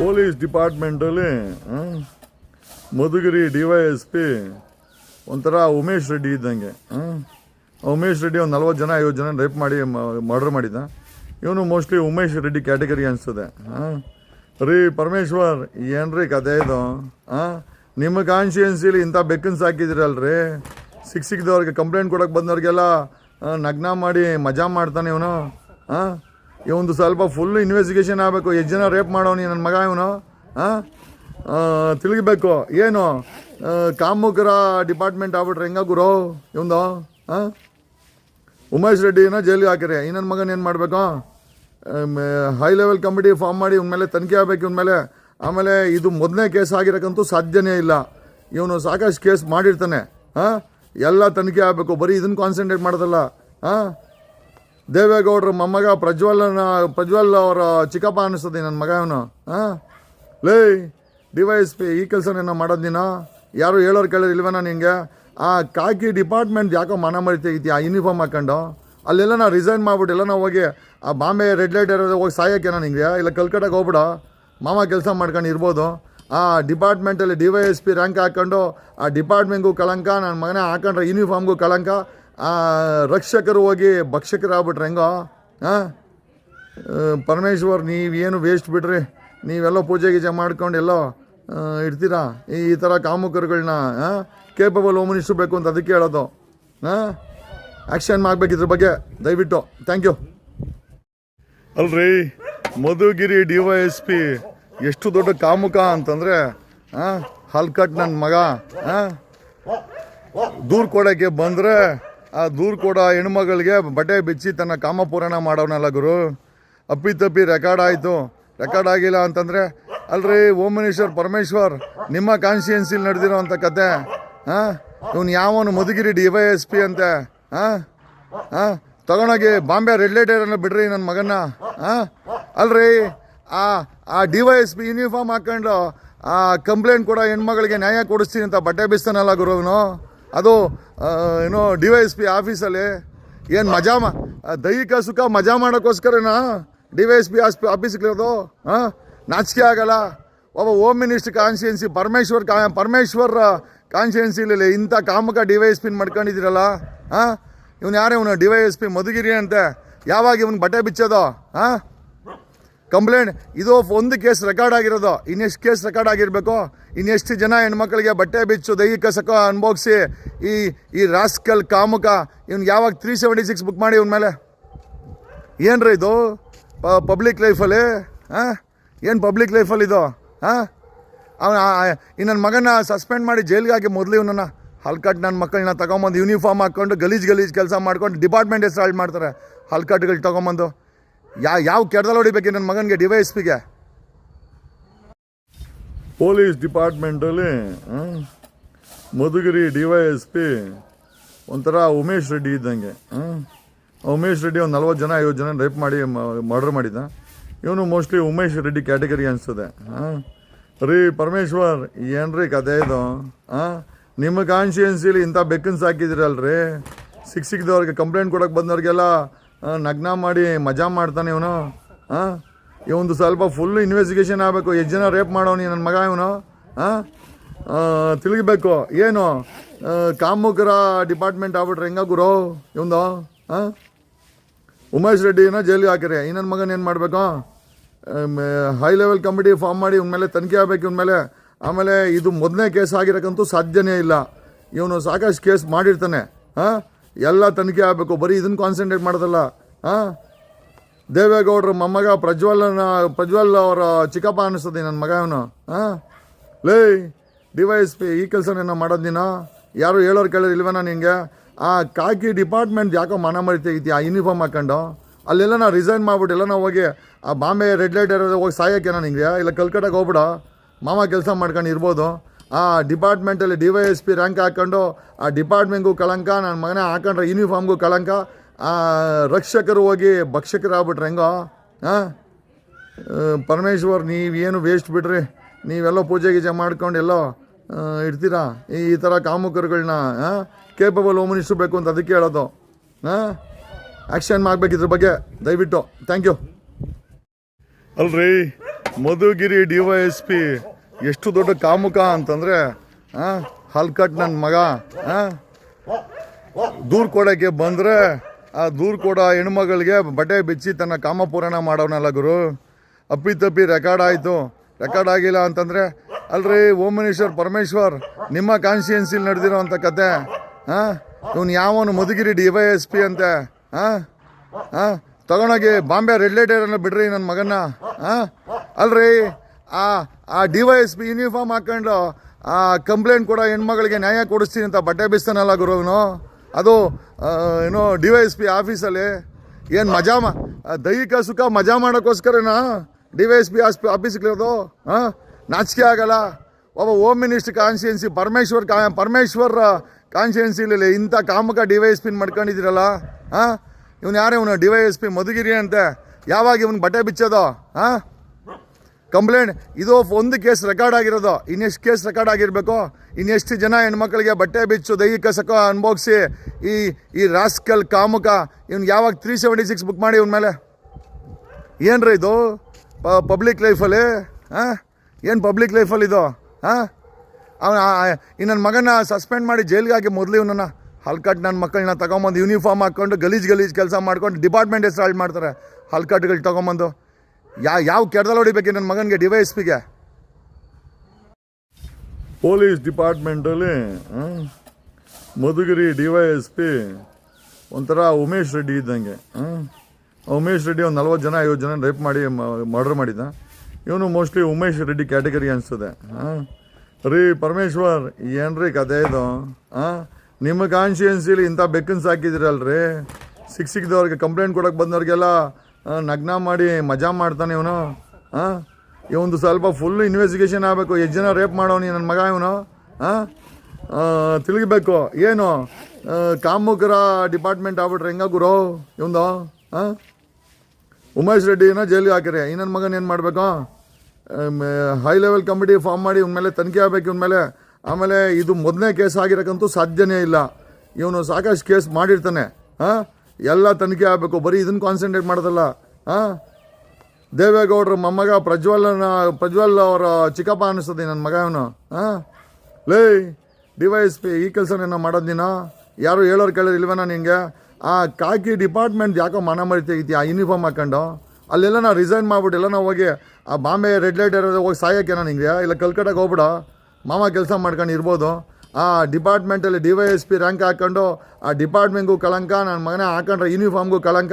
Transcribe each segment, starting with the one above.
Police ಡಿಪಾರ್ಟ್ಮೆಂಟಲ್ಲಿ Madhugiri D Y S P ಒಂಥರ ಉಮೇಶ್ ರೆಡ್ಡಿ ಇದ್ದಂಗೆ? ಉಮೇಶ್ ರೆಡ್ಡಿ ಒಂದು ನಲ್ವತ್ತು ಜನ ಐವತ್ತು ಜನ ರೇಪ್ ಮಾಡಿ ಮರ್ಡರ್ ಮಾಡಿದ್ದ ಇವನು ಮೋಸ್ಟ್ಲಿ ಉಮೇಶ್ ರೆಡ್ಡಿ ಕ್ಯಾಟಗರಿ ಅನಿಸ್ತದೆ ರೀ ಪರಮೇಶ್ವರ್, ಏನ್ರಿ ಕತೆ ಇದು ಹಾಂ ನಿಮ್ಮ ಕಾನ್ಶಿಯನ್ಸಿಲಿ ಇಂಥ ಬೆಕ್ಕನ್ ಹಾಕಿದಿರಲ್ರಿ? ಸಿಕ್ ಸಿಕ್ದವ್ರಿಗೆ ಕಂಪ್ಲೇಂಟ್ ಕೊಡೋಕೆ ಬಂದವ್ರಿಗೆಲ್ಲ ನಗ್ನ ಮಾಡಿ ಮಜಾ ಮಾಡ್ತಾನೆ ಇವನು ಹಾಂ ಇವೊಂದು ಸ್ವಲ್ಪ ಫುಲ್ ಇನ್ವೆಸ್ಟಿಗೇಷನ್ ಆಗಬೇಕು. ಎಷ್ಟು ಜನ ರೇಪ್ ಮಾಡೋನಿ ನನ್ನ ಮಗ ಇವನು? ಹಾಂ ತಿಳಿಬೇಕು ಏನು? ಕಾಮುಕರ ಡಿಪಾರ್ಟ್ಮೆಂಟ್ ಆಗ್ಬಿಟ್ರೆ ಹೆಂಗ ಗುರು ಇವಂದು ಹಾಂ ಉಮೇಶ್ ರೆಡ್ಡಿನ ಜೈಲಿಗೆ ಹಾಕಿರಿ ಈ ನನ್ನ ಮಗನ ಏನು ಮಾಡಬೇಕು? ಹೈ ಲೆವೆಲ್ ಕಮಿಟಿ ಫಾರ್ಮ್ ಮಾಡಿ ಇವನ ಮೇಲೆ ತನಿಖೆ ಆಗಬೇಕು ಇವನ ಮೇಲೆ. ಆಮೇಲೆ ಇದು ಮೊದಲನೇ ಕೇಸ್ ಆಗಿರೋಕ್ಕಂತೂ ಸಾಧ್ಯನೇ ಇಲ್ಲ. ಇವನು ಸಾಕಷ್ಟು ಕೇಸ್ ಮಾಡಿರ್ತಾನೆ. ಹಾಂ ಎಲ್ಲ ತನಿಖೆ ಆಗಬೇಕು. ಬರೀ ಇದನ್ನು ಕಾನ್ಸಂಟ್ರೇಟ್ ಮಾಡೋದಲ್ಲ. ಹಾಂ ದೇವೇಗೌಡರ ಮೊಮ್ಮಗ ಪ್ರಜ್ವಲನ, ಪ್ರಜ್ವಲ್ ಅವರ ಚಿಕ್ಕಪ್ಪ ಅನ್ನಿಸ್ತದೆ ನನ್ನ ಮಗ ಅವನು. ಹಾಂ ಲೇ, ಡಿ ವೈ ಎಸ್ ಪಿ ಈ ಕೆಲಸನೇನೋ ಮಾಡೋದು ನೀನು? ಯಾರು ಹೇಳೋರು ಕೇಳೋರು ಇಲ್ವೇನೋ ನಿಂಗೆ? ಆ ಕಾಕಿ ಡಿಪಾರ್ಟ್ಮೆಂಟ್ ಯಾಕೋ ಮನ ಮರಿತೈತಿ ಆ ಯೂನಿಫಾರ್ಮ್ ಹಾಕೊಂಡು? ಅಲ್ಲೆಲ್ಲ ನಾ ರಿಸೈನ್ ಮಾಡ್ಬಿಟ್ಟು ಎಲ್ಲ ನಾವು ಹೋಗಿ ಆ ಬಾಂಬೆ ರೆಡ್ ಲೈಟ್ ಇರೋದು ಹೋಗಿ ಸಾಯೋಕ್ಕೇನೋ ನಿಂಗೆ? ಇಲ್ಲ ಕಲ್ಕಟ್ಟಾಗ ಹೋಗ್ಬಿಡ. ಮಾಮ ಕೆಲಸ ಮಾಡ್ಕೊಂಡು ಇರ್ಬೋದು. ಆ ಡಿಪಾರ್ಟ್ಮೆಂಟಲ್ಲಿ D Y S P rank ಹಾಕ್ಕೊಂಡು ಆ ಡಿಪಾರ್ಟ್ಮೆಂಟ್ಗೂ ಕಳಂಕ ನನ್ನ ಮಗನೇ ಹಾಕೊಂಡ್ರೆ ಯೂನಿಫಾರ್ಮ್ಗೂ ಕಳಂಕ ರಕ್ಷಕರು ಹೋಗಿ ಭಕ್ಷಕರಾಗ್ಬಿಟ್ರೆ ಹೆಂಗೋ ಹಾಂ ಪರಮೇಶ್ವರ್, ನೀವೇನು ವೇಸ್ಟ್ ಬಿಡ್ರಿ. ನೀವೆಲ್ಲ ಪೂಜೆ ಗೀಜೆ ಮಾಡ್ಕೊಂಡು ಎಲ್ಲೋ ಇಡ್ತೀರಾ ಈ ಥರ ಕಾಮುಕರುಗಳನ್ನ ಕೇಪಬಲ್ ಬೇಕು ಅಂತ ಅದಕ್ಕೆ ಹೇಳೋದು. ಹಾಂ ಆ್ಯಕ್ಷನ್ ಮಾಡಬೇಕಿದ್ರ ಬಗ್ಗೆ, ದಯವಿಟ್ಟು. ಥ್ಯಾಂಕ್ ಯು ಅಲ್ರಿ, Madhugiri D Y S P ಎಷ್ಟು ದೊಡ್ಡ ಕಾಮುಕ ಅಂತಂದರೆ ಹಾಂ ಹಲ್ಕಟ್ ನನ್ನ ಮಗ ಹಾಂ ದೂರು ಕೊಡೋಕ್ಕೆ ಬಂದರೆ ಆ ದೂರು ಕೊಡೋ ಹೆಣ್ಮಗಳಿಗೆ ಬಟ್ಟೆ ಬಿಚ್ಚಿ ತನ್ನ ಕಾಮಪೂರಣ ಮಾಡೋನಲ್ಲ ಗುರು. ಅಪ್ಪಿ ತಪ್ಪಿ ರೆಕಾರ್ಡ್ ಆಯಿತು. ರೆಕಾರ್ಡ್ ಆಗಿಲ್ಲ ಅಂತಂದರೆ, ಅಲ್ರಿ ಓಂ ಮಿನಿಸ್ಟರ್ ಪರಮೇಶ್ವರ್, ನಿಮ್ಮ ಕಾನ್ಸ್ಟಿಟ್ಯೂನ್ಸಿಲಿ ನಡೆದಿರೋ ಅಂತ ಕತೆ. ಹಾಂ ಇವನು ಯಾವನು Madhugiri D Y S P ಅಂತೆ. ಹಾಂ ಹಾಂ ತಗೊಂಡೋಗಿ ಬಾಂಬೆ ರೆಡ್ ಲೈಟ್ ಏರನ್ನ ಬಿಡ್ರಿ ನನ್ನ ಮಗನ ಹಾಂ ಅಲ್ರಿ, ಆ ಆ D Y S P uniform ಹಾಕ್ಕೊಂಡು ಆ ಕಂಪ್ಲೇಂಟ್ ಕೂಡ ಹೆಣ್ಮಗಳಿಗೆ ನ್ಯಾಯ ಕೊಡಿಸ್ತೀನಿ ಅಂತ ಬಟ್ಟೆ ಬಿಸ್ತಾನಲ್ಲ ಗುರು ಇವನು. ಅದು ಏನೋ ಡಿ ವೈ ಎಸ್ ಪಿ ಆಫೀಸಲ್ಲಿ ಏನು ಮಜಾ ಮಾ ದೈಹಿಕ ಸುಖ ಮಜಾ ಮಾಡೋಕ್ಕೋಸ್ಕರನಾ ಡಿ ವೈ ಎಸ್ ಪಿ ಆಸ್ಪಿ ಆಫೀಸ್ಗಿರೋದು ಹಾಂ ನಾಚಿಕೆ ಆಗಲ್ಲ. ಒಬ್ಬ ಹೋಮ್ ಮಿನಿಸ್ಟರ್ ಕಾನ್ಸ್ಟಿಟ್ಯೂನ್ಸಿ ಪರಮೇಶ್ವರ್ ಕಾ ಪರಮೇಶ್ವರ್ ಕಾನ್ಸ್ಟಿಟ್ಯೂನ್ಸಿಲಿ ಇಂಥ ಕಾಮಕ ಡಿ ವೈ ಎಸ್ ಪಿನ ಮಾಡ್ಕೊಂಡಿದ್ದೀರಲ್ಲ ಹಾಂ ಇವನು ಯಾರೇ ಇವನು D Y S P Madhugiri ಅಂತೆ. ಯಾವಾಗ ಇವನು ಬಟ್ಟೆ ಬಿಚ್ಚೋದು ಹಾಂ ಕಂಪ್ಲೇಂಟ್, ಇದು ಒಂದು ಕೇಸ್ ರೆಕಾರ್ಡ್ ಆಗಿರೋದು. ಇನ್ನೆಷ್ಟು ಕೇಸ್ ರೆಕಾರ್ಡ್ ಆಗಿರಬೇಕು? ಇನ್ನೆಷ್ಟು ಜನ ಹೆಣ್ಮಕ್ಳಿಗೆ ಬಟ್ಟೆ ಬಿಚ್ಚು ದೈಹಿಕ ಸಕ ಅನುಭವಿಸಿ ಈ ಈ ರಾಸ್ಕಲ್ ಕಾಮುಕ, ಇವ್ನು ಯಾವಾಗ ತ್ರೀ ಸೆವೆಂಟಿ ಸಿಕ್ಸ್ ಬುಕ್ ಮಾಡಿ ಇವನ ಮೇಲೆ? ಏನ್ರಿ ಇದು? ಪಬ್ಲಿಕ್ ಲೈಫಲ್ಲಿ ಹಾಂ? ಏನು ಪಬ್ಲಿಕ್ ಲೈಫಲ್ಲಿ ಇದು? ಹಾಂ? ಅವನ ಈ ನನ್ನ ಮಗನ ಸಸ್ಪೆಂಡ್ ಮಾಡಿ ಜೈಲಿಗೆ ಹಾಕಿ ಮೊದಲು ಇವನನ್ನು. ಹಲ್ಕಟ್ ನನ್ನ ಮಕ್ಕಳನ್ನ ತಗೊಂಬಂದು ಯೂನಿಫಾರ್ಮ್ ಹಾಕ್ಕೊಂಡು ಗಲೀಜ್ ಗಲೀಜ್ ಕೆಲಸ ಮಾಡ್ಕೊಂಡು ಡಿಪಾರ್ಟ್ಮೆಂಟ್ ಹೆಸರು ಹಾಳು ಮಾಡ್ತಾರೆ. ಹಲ್ಕಟ್ಗಳು ತಗೊಂಬಂದು. ಯಾ, ಯಾವ ಕೆಡ್ದಲ್ಲಿ ಹೊಡಿಬೇಕು ನನ್ನ ಮಗನಿಗೆ ಡಿ ವೈ ಎಸ್ ಪಿಗೆ? Police ಡಿಪಾರ್ಟ್ಮೆಂಟಲ್ಲಿ Madhugiri D Y S P ಒಂಥರ ಉಮೇಶ್ ರೆಡ್ಡಿ ಇದ್ದಂಗೆ? ಉಮೇಶ್ ರೆಡ್ಡಿ ಒಂದು ನಲ್ವತ್ತು ಜನ ಐವತ್ತು ಜನ ರೇಪ್ ಮಾಡಿ ಮರ್ಡರ್ ಮಾಡಿದ್ದ ಇವನು ಮೋಸ್ಟ್ಲಿ ಉಮೇಶ್ ರೆಡ್ಡಿ ಕ್ಯಾಟಗರಿ ಅನಿಸ್ತದೆ ರೀ ಪರಮೇಶ್ವರ್, ಏನ್ರಿ ಕತೆ ಇದು ಹಾಂ ನಿಮ್ಮ ಕಾನ್ಶಿಯನ್ಸಿಲಿ ಇಂಥ ಬೆಕ್ಕನ್ ಸಾಕಿದಿರಲ್ರಿ? ಸಿಕ್ ಸಿಕ್ಕಿದವ್ರಿಗೆ ಕಂಪ್ಲೇಂಟ್ ಕೊಡೋಕೆ ಬಂದವ್ರಿಗೆಲ್ಲ ನಗ್ನ ಮಾಡಿ ಮಜಾ ಮಾಡ್ತಾನೆ ಇವನು. ಹಾಂ ಇವೊಂದು ಸ್ವಲ್ಪ ಫುಲ್ ಇನ್ವೆಸ್ಟಿಗೇಷನ್ ಆಗಬೇಕು. ಎಷ್ಟು ಜನ ರೇಪ್ ಮಾಡೋನಿ ನನ್ನ ಮಗ ಇವನು? ಹಾಂ ತಿಳಿಬೇಕು ಏನು? ಕಾಮುಕರ ಡಿಪಾರ್ಟ್ಮೆಂಟ್ ಆಗ್ಬಿಟ್ರೆ ಹೆಂಗ ಗುರು ಇವಂದು ಹಾಂ ಉಮೇಶ್ ರೆಡ್ಡಿನ ಜೈಲಿಗೆ ಹಾಕಿರಿ ಇನ್ನೊಂದು ಮಗನ ಏನು ಮಾಡಬೇಕು? ಹೈ ಲೆವೆಲ್ ಕಮಿಟಿ ಫಾರ್ಮ್ ಮಾಡಿ ಇವನ ಮೇಲೆ ತನಿಖೆ ಆಗಬೇಕು ಇವನ ಮೇಲೆ. ಆಮೇಲೆ ಇದು ಮೊದಲನೇ ಕೇಸ್ ಆಗಿರೋಕ್ಕಂತೂ ಸಾಧ್ಯನೇ ಇಲ್ಲ. ಇವನು ಸಾಕಷ್ಟು ಕೇಸ್ ಮಾಡಿರ್ತಾನೆ. ಹಾಂ ಎಲ್ಲ ತನಿಖೆ ಆಗಬೇಕು. ಬರೀ ಇದನ್ನು ಕಾನ್ಸಂಟ್ರೇಟ್ ಮಾಡೋದಲ್ಲ, ಹಾಂ? ದೇವೇಗೌಡರ ಮೊಮ್ಮಗ ಪ್ರಜ್ವಲ್ನ, ಪ್ರಜ್ವಲ್ ಅವರ ಚಿಕ್ಕಪ್ಪ ಅನ್ನಿಸ್ತದೆ ನನ್ನ ಮಗ ಅವನು, ಹಾಂ? ಲೇ, ಡಿ ವೈ ಎಸ್ ಪಿ, ಈ ಕೆಲಸನೇನೋ ಮಾಡೋದು ನೀನು? ಯಾರು ಹೇಳೋರು ಕೇಳೋರು ಇಲ್ವೇನೋ ನಿಂಗೆ? ಆ ಕಾಕಿ ಡಿಪಾರ್ಟ್ಮೆಂಟ್ ಯಾಕೋ ಮನ ಮರಿತೈತಿ ಆ ಯೂನಿಫಾರ್ಮ್ ಹಾಕೊಂಡು? ಅಲ್ಲೆಲ್ಲ ನಾನು ರಿಸೈನ್ ಮಾಡ್ಬಿಟ್ಟು ಎಲ್ಲ ನಾವು ಹೋಗಿ ಆ ಬಾಂಬೆ ರೆಡ್ ಲೈಟ್ ಇರೋದು ಹೋಗಿ ನಾನು ನಿಂಗೆ? ಇಲ್ಲ ಕಲ್ಕಟ್ಟಾಗ ಹೋಗ್ಬಿಡ? ಮಾಮ ಕೆಲಸ ಮಾಡ್ಕೊಂಡು ಇರ್ಬೋದು. ಆ ಡಿಪಾರ್ಟ್ಮೆಂಟಲ್ಲಿ D Y S P rank ಹಾಕ್ಕೊಂಡು ಆ ಡಿಪಾರ್ಟ್ಮೆಂಟ್ಗೂ ಕಳಂಕ, ನನ್ನ ಮಗನೇ ಹಾಕೊಂಡ್ರೆ ಯೂನಿಫಾರ್ಮ್ಗೂ ಕಳಂಕ, ಆ ರಕ್ಷಕರು ಹೋಗಿ ಭಕ್ಷಕರಾಗ್ಬಿಟ್ರೆ ಹೆಂಗೋ ಹಾಂ ಪರಮೇಶ್ವರ್, ನೀವೇನು ವೇಸ್ಟ್ ಬಿಡ್ರಿ, ನೀವೆಲ್ಲ ಪೂಜೆ ಗೀಜೆ ಮಾಡ್ಕೊಂಡು ಎಲ್ಲೋ ಇಡ್ತೀರಾ ಈ ಥರ ಕಾಮುಕರುಗಳನ್ನ ಕೇಪಬಲ್ ಓಮನ್ ಅಂತ ಅದಕ್ಕೆ ಹೇಳೋದು ಹಾಂ ಆ್ಯಕ್ಷನ್ ಮಾಡಬೇಕಿದ್ರ ಬಗ್ಗೆ, ದಯವಿಟ್ಟು ಥ್ಯಾಂಕ್ ಯು ಅಲ್ರಿ, Madhugiri D Y S P ಎಷ್ಟು ದೊಡ್ಡ ಕಾಮುಕ ಅಂತಂದ್ರೆ ಹಲ್ಕಟ್ ನನ್ನ ಮಗ? ದೂರ್ ಕೊಡೋಕ್ಕೆ ಬಂದ್ರೆ, ಆ ದೂರ್ ಕೊಡೋ ಹೆಣ್ಮಗಳಿಗೆ ಬಟ್ಟೆ ಬಿಚ್ಚಿ ತನ್ನ ಕಾಮಪೂರಣ ಮಾಡೋನಲ್ಲ ಗುರು. ಅಪ್ಪಿ ತಪ್ಪಿ ರೆಕಾರ್ಡ್ ಆಯಿತು. ರೆಕಾರ್ಡ್ ಆಗಿಲ್ಲ ಅಂತಂದ್ರೆ, ಅಲ್ರಿ ಓಂ ಮಿನಿಸ್ಟರ್ ಪರಮೇಶ್ವರ್, ನಿಮ್ಮ ಕಾನ್ಸ್ಟಿಟ್ಯೂನ್ಸಿಲಿ ನಡೆದಿರೋ ಅಂಥ ಕತೆ. ಹಾಂ ಇವನು ಯಾವನು Madhugiri D Y S P ಅಂತೆ. ಹಾಂ ಹಾಂ ತಗೊಂಡೋಗಿ ಬಾಂಬೆ ರೆಡ್ ಲೈಟ್ ಬಿಡ್ರಿ ನನ್ನ ಮಗನ್ನ. ಹಾಂ ಅಲ್ರಿ ಆ ಆ D Y S P uniform ಹಾಕೊಂಡು, ಆ ಕಂಪ್ಲೇಂಟ್ ಕೊಡೋ ಹೆಣ್ಮಗಳಿಗೆ ನ್ಯಾಯ ಕೊಡಿಸ್ತೀನಿ ಅಂತ ಬಟ್ಟೆ ಬಿಸ್ತಾನಲ್ಲ ಗುರುವನು ಅದು ಏನೋ ಡಿ ವೈ ಎಸ್ ಪಿ ಆಫೀಸಲ್ಲಿ ಏನು ಮಜಾ ಮಾ ದೈಹಿಕ ಸುಖ ಮಜಾ ಮಾಡೋಕ್ಕೋಸ್ಕರನಾ ಡಿ ವೈ ಎಸ್ ಪಿ ಆಸ್ಪಿ ಆಫೀಸ್ಗಳಿರೋದು? ಹಾಂ ನಾಚಿಕೆ ಆಗಲ್ಲ. ಒಬ್ಬ ಹೋಮ್ ಮಿನಿಸ್ಟರ್ ಕಾನ್ಸ್ಟಿಟ್ಯೂನ್ಸಿ ಪರಮೇಶ್ವರ್ ಕಾ ಪರಮೇಶ್ವರ್ ಕಾನ್ಸ್ಟಿಟ್ಯೂನ್ಸಿಲಿ ಇಂಥ ಕಾಮಕ ಡಿ ವೈ ಎಸ್ ಪಿನ ಮಾಡ್ಕೊಂಡಿದ್ದೀರಲ್ಲ? ಹಾಂ ಇವನು ಯಾರೇ ಇವನು? D Y S P Madhugiri ಅಂತೆ. ಯಾವಾಗ ಇವನು ಬಟ್ಟೆ ಬಿಚ್ಚೋದು? ಹಾಂ ಕಂಪ್ಲೇಂಟ್, ಇದು ಒಂದು ಕೇಸ್ ರೆಕಾರ್ಡ್ ಆಗಿರೋದು. ಇನ್ನೆಷ್ಟು ಕೇಸ್ ರೆಕಾರ್ಡ್ ಆಗಿರಬೇಕು? ಇನ್ನೆಷ್ಟು ಜನ ಹೆಣ್ಮಕ್ಳಿಗೆ ಬಟ್ಟೆ ಬಿಚ್ಚು ದೈಹಿಕ ಸಕ ಅನುಭವಿಸಿ ಈ ಈ ರಾಸ್ಕಲ್ ಕಾಮುಕ, ಇವ್ನು ಯಾವಾಗ ತ್ರೀ ಸೆವೆಂಟಿ ಸಿಕ್ಸ್ ಬುಕ್ ಮಾಡಿ ಇವನ ಮೇಲೆ? ಏನ್ರಿ ಇದು? ಪಬ್ಲಿಕ್ ಲೈಫಲ್ಲಿ ಹಾಂ? ಏನು ಪಬ್ಲಿಕ್ ಲೈಫಲ್ಲಿ ಇದು? ಹಾಂ? ಅವನ ಈ ನನ್ನ ಮಗನ ಸಸ್ಪೆಂಡ್ ಮಾಡಿ ಜೈಲ್ಗೆ ಹಾಕಿ ಮೊದಲು ಇವನನ್ನು. ಹಲ್ಕಟ್ ನನ್ನ ಮಕ್ಕಳನ್ನ ತಗೊಂಬಂದು ಯೂನಿಫಾರ್ಮ್ ಹಾಕ್ಕೊಂಡು ಗಲೀಜ್ ಗಲೀಜ್ ಕೆಲಸ ಮಾಡ್ಕೊಂಡು ಡಿಪಾರ್ಟ್ಮೆಂಟ್ ಹೆಸರು ಹಾಳು ಮಾಡ್ತಾರೆ. ಹಲ್ಕಟ್ಗಳು ತಗೊಂಬಂದು. ಯಾ, ಯಾವ ಕೆಡ್ದಲ್ಲಿ ಹೊಡಿಬೇಕು ನನ್ನ ಮಗನಿಗೆ ಡಿ ಪಿಗೆ? ಪೊಲೀಸ್ ಡಿಪಾರ್ಟ್ಮೆಂಟಲ್ಲಿ ಮಧುಗಿರಿ ಡಿ ಎಸ್ ಪಿ, ಒಂಥರ ಉಮೇಶ್ ರೆಡ್ಡಿ ಇದ್ದಂಗೆ? ಉಮೇಶ್ ರೆಡ್ಡಿ ಒಂದು ನಲ್ವತ್ತು ಜನ ಐವತ್ತು ಜನ ರೇಪ್ ಮಾಡಿ ಮರ್ಡರ್ ಮಾಡಿದ್ದ. ಇವನು ಮೋಸ್ಟ್ಲಿ ಉಮೇಶ್ ರೆಡ್ಡಿ ಕ್ಯಾಟಗರಿ ಅನಿಸ್ತದೆ ಹಾಂ ರೀ ಪರಮೇಶ್ವರ್, ಏನ್ರಿ ಕತೆ ಇದು ಹಾಂ ನಿಮ್ಮ ಕಾನ್ಶಿಯನ್ಸಿಲಿ ಇಂಥ ಬೆಕ್ಕನ್ಸ್ ಸಾಕಿದಿರಲ್ರಿ? ಸಿಕ್ ಸಿಕ್ಕಿದವ್ರಿಗೆ ಕಂಪ್ಲೇಂಟ್ ಕೊಡೋಕೆ ಬಂದವ್ರಿಗೆಲ್ಲ ನಗ್ನ ಮಾಡಿ ಮಜಾ ಮಾಡ್ತಾನೆ ಇವನು. ಹಾಂ ಇವೊಂದು ಸ್ವಲ್ಪ ಫುಲ್ ಇನ್ವೆಸ್ಟಿಗೇಷನ್ ಆಗಬೇಕು. ಎಷ್ಟು ಜನ ರೇಪ್ ಮಾಡೋನಿ ನನ್ನ ಮಗ ಇವನು? ಹಾಂ ತಿಳಿಬೇಕು ಏನು? ಕಾಮುಕರ ಡಿಪಾರ್ಟ್ಮೆಂಟ್ ಆಗ್ಬಿಟ್ರೆ ಹೆಂಗ ಗುರು ಇವಂದು ಹಾಂ ಉಮೇಶ್ ರೆಡ್ಡಿನ ಜೈಲಿಗೆ ಹಾಕಿರಿ. ಇನ್ನೊಂದು ನನ್ನ ಮಗನ ಏನು ಮಾಡಬೇಕು? ಹೈ ಲೆವೆಲ್ ಕಮಿಟಿ ಫಾರ್ಮ್ ಮಾಡಿ ಇವನ ಮೇಲೆ ತನಿಖೆ ಆಗಬೇಕು ಇವನ ಮೇಲೆ. ಆಮೇಲೆ ಇದು ಮೊದಲನೇ ಕೇಸ್ ಆಗಿರೋಕ್ಕಂತೂ ಸಾಧ್ಯನೇ ಇಲ್ಲ. ಇವನು ಸಾಕಷ್ಟು ಕೇಸ್ ಮಾಡಿರ್ತಾನೆ. ಹಾಂ ಎಲ್ಲ ತನಿಖೆ ಆಗಬೇಕು. ಬರೀ ಇದನ್ನು ಕಾನ್ಸಂಟ್ರೇಟ್ ಮಾಡೋದಲ್ಲ ಹಾಂ ದೇವೇಗೌಡರ ಮೊಮ್ಮಗ ಪ್ರಜ್ವಲನ, ಪ್ರಜ್ವಲ್ ಅವರ ಚಿಕ್ಕಪ್ಪ ಅನ್ನಿಸ್ತದೆ ನನ್ನ ಮಗ ಅವನು ಹಾಂ ಲೇ, ಡಿ ವೈ ಎಸ್ ಪಿ ಈ ಕೆಲಸನೇನೋ ಮಾಡೋದು ನೀನು? ಯಾರು ಹೇಳೋರು ಕೇಳೋರು ಇಲ್ವೇನೋ ನಿಂಗೆ? ಆ ಕಾಕಿ ಡಿಪಾರ್ಟ್ಮೆಂಟ್ ಯಾಕೋ ಮನ ಮರಿ ತೆಗಿತೀಯ ಆ ಯೂನಿಫಾರ್ಮ್ ಹಾಕೊಂಡು? ಅಲ್ಲೆಲ್ಲ ನಾವು ರಿಸೈನ್ ಮಾಡ್ಬಿಟ್ಟು ಎಲ್ಲ ನಾವು ಹೋಗಿ, ಆ ಬಾಂಬೆ ರೆಡ್ ಲೈಟ್ ಇರೋದು ಹೋಗಿ ಸಾಯೋಕೆ ನಾನು ಹಿಂಗೆ ಇಲ್ಲ ಕಲ್ಕಟ್ಟಾಗ ಹೋಗ್ಬಿಡ. ಮಾಮ ಕೆಲಸ ಮಾಡ್ಕೊಂಡು ಇರ್ಬೋದು. ಆ ಡಿಪಾರ್ಟ್ಮೆಂಟಲ್ಲಿ D Y S P rank ಹಾಕ್ಕೊಂಡು ಆ ಡಿಪಾರ್ಟ್ಮೆಂಟ್ಗೂ ಕಳಂಕ, ನನ್ನ ಮಗನೇ ಹಾಕೊಂಡ್ರೆ ಯೂನಿಫಾರ್ಮ್ಗೂ ಕಳಂಕ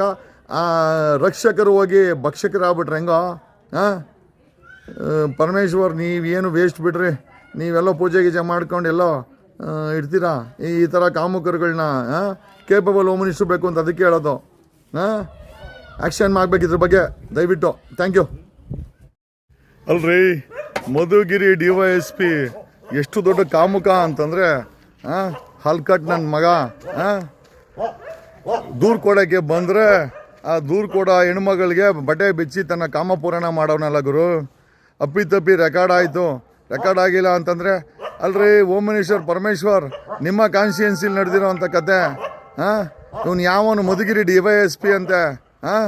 ರಕ್ಷಕರು ಹೋಗಿ ಭಕ್ಷಕರಾಗ್ಬಿಟ್ರೆ ಹೆಂಗೋ ಹಾಂ ಪರಮೇಶ್ವರ್, ನೀವೇನು ವೇಸ್ಟ್ ಬಿಡ್ರಿ, ನೀವೆಲ್ಲ ಪೂಜೆ ಗೀಜೆ ಮಾಡ್ಕೊಂಡು ಎಲ್ಲೋ ಇಡ್ತೀರಾ ಈ ಥರ ಕಾಮುಕರುಗಳನ್ನ ಕೇಪಬಲ್ ಹೋಮ್ ಬೇಕು ಅಂತ ಅದಕ್ಕೆ ಹೇಳೋದು ಹಾಂ ಆ್ಯಕ್ಷನ್ ಮಾಡಬೇಕು ಇದ್ರ ಬಗ್ಗೆ, ದಯವಿಟ್ಟು ಥ್ಯಾಂಕ್ ಯು ಅಲ್ರಿ, Madhugiri D Y S P ಎಷ್ಟು ದೊಡ್ಡ ಕಾಮುಕ ಅಂತಂದರೆ ಹಲ್ಕಟ್ ನನ್ನ ಮಗ ದೂರ್ ಕೊಡೋಕ್ಕೆ ಬಂದರೆ, ಆ ದೂರು ಕೊಡೋ ಹೆಣ್ಮಗಳಿಗೆ ಬಟ್ಟೆ ಬಿಚ್ಚಿ ತನ್ನ ಕಾಮಪೂರಣ ಮಾಡೋನಲ್ಲ ಗುರು. ಅಪ್ಪಿ ತಪ್ಪಿ ರೆಕಾರ್ಡ್ ಆಯಿತು. ರೆಕಾರ್ಡ್ ಆಗಿಲ್ಲ ಅಂತಂದರೆ, ಅಲ್ರಿ ಓಮನೇಶ್ವರ್ ಪರಮೇಶ್ವರ್, ನಿಮ್ಮ ಕಾನ್ಸ್ಟಿಟ್ಯೂನ್ಸಿಲಿ ನಡೆದಿರೋ ಅಂಥ ಕತೆ. ಹಾಂ ಇವನು ಯಾವನು Madhugiri D Y S P ಅಂತೆ. ಹಾಂ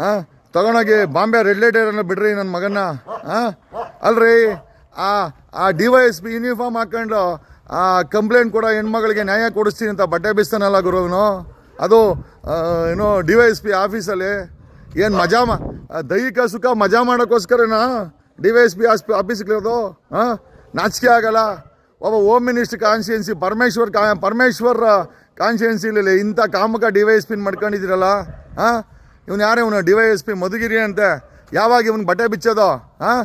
ಹಾಂ ತಗೊಂಡೋಗಿ ಬಾಂಬೆ ರೆಡ್ ಲೈಟರನ್ನ ಬಿಡ್ರಿ ನನ್ನ ಮಗನ್ನ. ಹಾಂ ಅಲ್ರಿ, ಆ ಆ D Y S P uniform ಹಾಕೊಂಡು, ಆ ಕಂಪ್ಲೇಂಟ್ ಕೂಡ ಹೆಣ್ಮಗಳಿಗೆ ನ್ಯಾಯ ಕೊಡಿಸ್ತೀನಿ ಅಂತ ಬಟ್ಟೆ ಬಿಸ್ತಾನಲ್ಲ ಗುರುವನು ಅದು ಏನು ಡಿ ವೈ ಎಸ್ ಪಿ ಆಫೀಸಲ್ಲಿ ಏನು ಮಜಾ ಮಾ ದೈಹಿಕ ಸುಖ ಮಜಾ ಮಾಡೋಕ್ಕೋಸ್ಕರನಾ ಡಿ ವೈ ಎಸ್ ಪಿ ಆಸ್ಪಿ ಆಫೀಸ್ಗಳಿರೋದು ಹಾಂ ನಾಚಿಕೆ ಆಗಲ್ಲ. ಒಬ್ಬ ಹೋಮ್ ಮಿನಿಸ್ಟರ್ ಕಾನ್ಸ್ಟಿಟ್ಯೂನ್ಸಿ ಪರಮೇಶ್ವರ್ ಕಾ, ಪರಮೇಶ್ವರ್ ಕಾನ್ಸ್ಟಿಟ್ಯೂನ್ಸಿಲಿ ಇಂಥ ಕಾಮಕ ಡಿ ವೈ ಎಸ್ ಪಿನ ಮಾಡ್ಕೊಂಡಿದ್ದೀರಲ್ಲ? ಹಾಂ ಇವನು ಯಾರೇ ಇವನು? D Y S P Madhugiri ಅಂತೆ ಯಾವಾಗ ಇವನು ಬಟ್ಟೆ ಬಿಚ್ಚೋದು? ಹಾಂ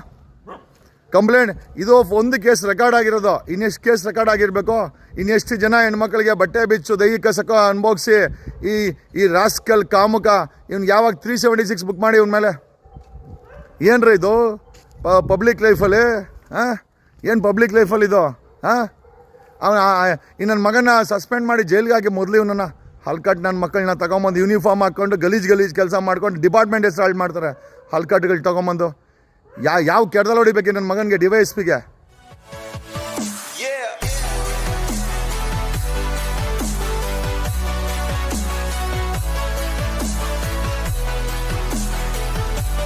ಕಂಪ್ಲೇಂಟ್, ಇದು ಒಂದು ಕೇಸ್ ರೆಕಾರ್ಡ್ ಆಗಿರೋದು. ಇನ್ನೆಷ್ಟು ಕೇಸ್ ರೆಕಾರ್ಡ್ ಆಗಿರಬೇಕು? ಇನ್ನೆಷ್ಟು ಜನ ಹೆಣ್ಮಕ್ಳಿಗೆ ಬಟ್ಟೆ ಬಿಚ್ಚು, ದೈಹಿಕ ಸಕ ಅನುಭವಿಸಿ ಈ ಈ ರಾಸ್ಕಲ್ ಕಾಮುಕ, ಇವ್ನು ಯಾವಾಗ ತ್ರೀ ಸೆವೆಂಟಿ ಸಿಕ್ಸ್ ಬುಕ್ ಮಾಡಿ ಇವನ ಮೇಲೆ? ಏನ್ರಿ ಇದು? ಪಬ್ಲಿಕ್ ಲೈಫಲ್ಲಿ ಹಾಂ ಏನು ಪಬ್ಲಿಕ್ ಲೈಫಲ್ಲಿ ಇದು? ಹಾಂ ಅವನ ಈ ನನ್ನ ಮಗನ ಸಸ್ಪೆಂಡ್ ಮಾಡಿ ಜೈಲ್ಗೆ ಹಾಕಿ ಮೊದಲು ಇವನನ್ನು. ಹಲ್ಕಟ್ ನನ್ನ ಮಕ್ಕಳನ್ನ ತಗೊಂಬಂದು ಯೂನಿಫಾರ್ಮ್ ಹಾಕ್ಕೊಂಡು ಗಲೀಜ್ ಗಲೀಜ್ ಕೆಲಸ ಮಾಡ್ಕೊಂಡು ಡಿಪಾರ್ಟ್ಮೆಂಟ್ ಹೆಸರು ಹಾಳು ಮಾಡ್ತಾರೆ. ಹಲ್ಕಟ್ಗಳು ತಗೊಂಬಂದು. ಯಾ ಯಾವ ಕೆಡ್ದಲ್ಲಿ ಹೊಡಿಬೇಕು ನನ್ನ ಮಗನಿಗೆ ಡಿವೈಎಸ್ಪಿಗೆ